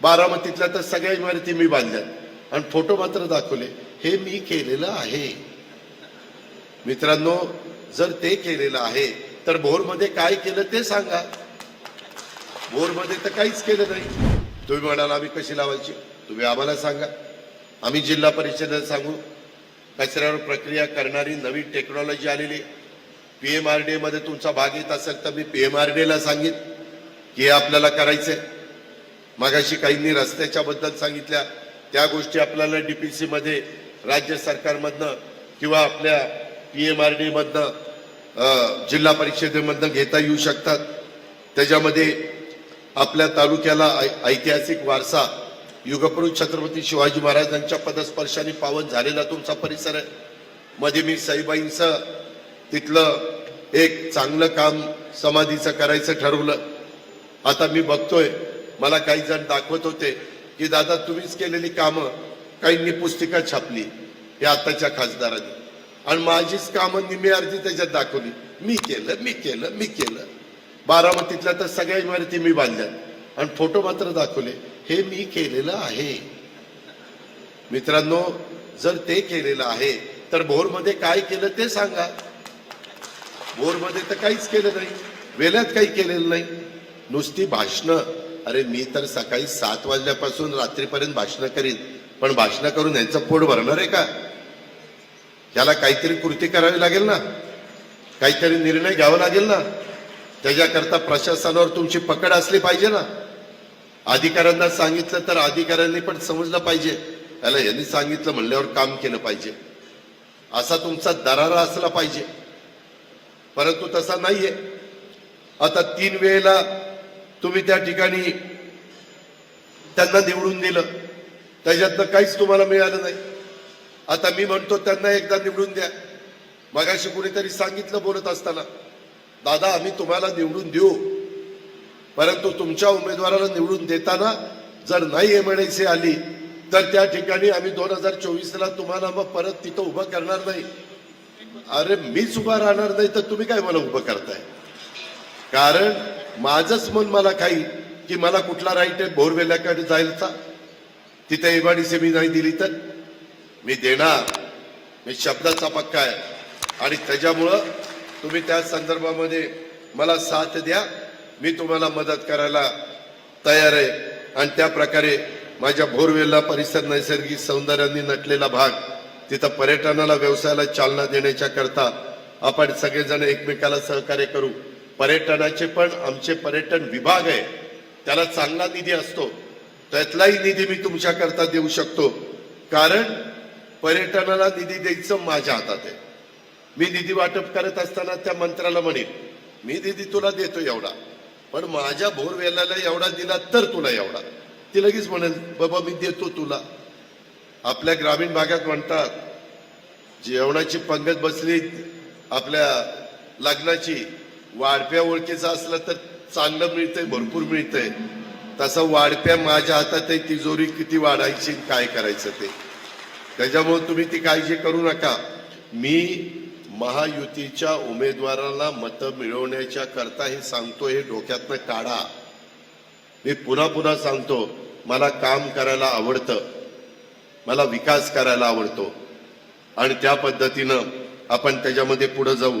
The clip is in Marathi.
बारामतीतल्या तर सगळ्या इमारती मी बांधल्या आणि फोटो मात्र दाखवले हे मी केलेलं आहे. मित्रांनो जर ते केलेलं आहे तर भोरमध्ये काय केलं ते सांगा. भोरमध्ये तर काहीच केलं नाही. तुम्ही म्हणाल आम्ही कशी लावायची? तुम्ही आम्हाला सांगा. आम्ही जिल्हा परिषदेला सांगू. कचऱ्यावर प्रक्रिया करणारी नवीन टेक्नॉलॉजी आलेली पी एम आर डी मध्ये तुमचा भाग येत असेल तर मी पी एम आर डीला सांगेन सांगित की हे आपल्याला करायचं आहे मागाशी काहींनी रस्त्याच्या बद्दल सांगितल्या. त्या गोष्टी आपल्याला डी पी मध्ये राज्य सरकारमधनं किंवा आपल्या पी एम आर डी मधनं जिल्हा परिषदेमधनं घेता येऊ शकतात. त्याच्यामध्ये आपल्या तालुक्याला ऐ- ऐतिहासिक वारसा युगपुरुष छत्रपती शिवाजी महाराजांच्या पदस्पर्शाने पावन झालेला तुमचा परिसर आहे. मध्ये मी सईबाईंचं तिथलं एक चांगलं काम समाधीचं करायचं ठरवलं. आता मी बघतोय मला काही जण दाखवत होते की दादा तुम्हीच केलेली कामं काहींनी पुस्तिका छापली हे आताच्या खासदारांनी. आणि माझीच कामं निम्मी अर्धी त्याच्यात दाखवली. मी केलं मी केलं मी केलं. बारामतीतल्या तर सगळ्या इमारती मी बांधल्या आणि फोटो मात्र दाखवले. हे मी केलेलं आहे. मित्रांनो जर ते केलेलं आहे तर भोरमध्ये काय केलं ते सांगा. भोरमध्ये तर काहीच केलं नाही. वेल्यात काही केलेलं नाही. नुसती भाषणं. अरे मी तर सकाळी सात वाजल्यापासून रात्रीपर्यंत भाषणं करीन पण भाषणं करून यांचं पोट भरणार आहे का? याला काहीतरी कृती करावी लागेल ना? काहीतरी निर्णय घ्यावा लागेल ना? त्याच्याकरता प्रशासनावर तुमची पकड असली पाहिजे ना? अधिकाऱ्यांना सांगितलं तर अधिकाऱ्यांनी पण समजलं पाहिजे. याला यांनी सांगितलं म्हणल्यावर काम केलं पाहिजे. असा तुमचा दरारा असला पाहिजे. परंतु तसा नाहीये. आता तीन वेळेला तुम्ही त्या ठिकाणी त्यांना निवडून दिलं. त्याच्यातनं काहीच तुम्हाला मिळालं नाही. आता मी म्हणतो त्यांना एकदा निवडून द्या. मगाशी कुणीतरी सांगितलं बोलत असताना दादा आम्ही तुम्हाला निवडून देऊ. परंतु तुमच्या उमेदवाराला निवडून देताना जर नाही एमआयडीसी आली तर त्या ठिकाणी आम्ही दोन हजार चोवीसला तुम्हाला मग परत तिथं उभं करणार नाही. अरे मीच उभा राहणार नाही तर तुम्ही काय मला उभं करताय? कारण माझंच मन मला काही की मला कुठला राईट आहे? बोरवेल्याकडे जायचा. तिथे एमआयडीसी मी नाही दिली तर? मी देणार. मी शब्दाचा पक्का आहे. आणि त्याच्यामुळं तुम्ही त्या संदर्भामध्ये मला साथ द्या. मी तुम्हाला मदत करायला तयार आहे. आणि त्या प्रकारे माझ्या भोरवेला परिसर नैसर्गिक सौंदर्याने नटलेला भाग तिथं पर्यटनाला व्यवसायाला चालना देण्याच्या करता आपण सगळेजण एकमेकाला सहकार्य करू. पर्यटनाचे पण आमचे पर्यटन विभाग आहे. त्याला चांगला निधी असतो. त्यातलाही निधी मी तुमच्याकरता देऊ शकतो. कारण पर्यटनाला निधी द्यायचं माझ्या हातात आहे. मी निधी वाटप करत असताना त्या मंत्र्याला म्हणेन मी निधी तुला देतो एवढा पण माझ्या भोरवेलाला एवढा दिला तर तुला एवढा. ती लगेच म्हणेल बाबा मी देतो तुला. आपल्या ग्रामीण भागात म्हणतात जेवणाची पंगत बसली आपल्या लग्नाची वाढप्या ओळखीचं असलं तर चांगलं मिळतंय भरपूर मिळतंय. तसं वाढप्या माझ्या हातात आहे तिजोरी किती वाढायची काय करायचं ते. त्याच्यामुळे तुम्ही ती काळजी करू नका. मी महायुतीच्या उमेदवाराला मतं मिळवण्याच्या करता हे सांगतो हे डोक्यातनं काढा. मी पुन्हा पुन्हा सांगतो मला काम करायला आवडतं. मला विकास करायला आवडतो. आणि त्या पद्धतीनं आपण त्याच्यामध्ये पुढे जाऊ.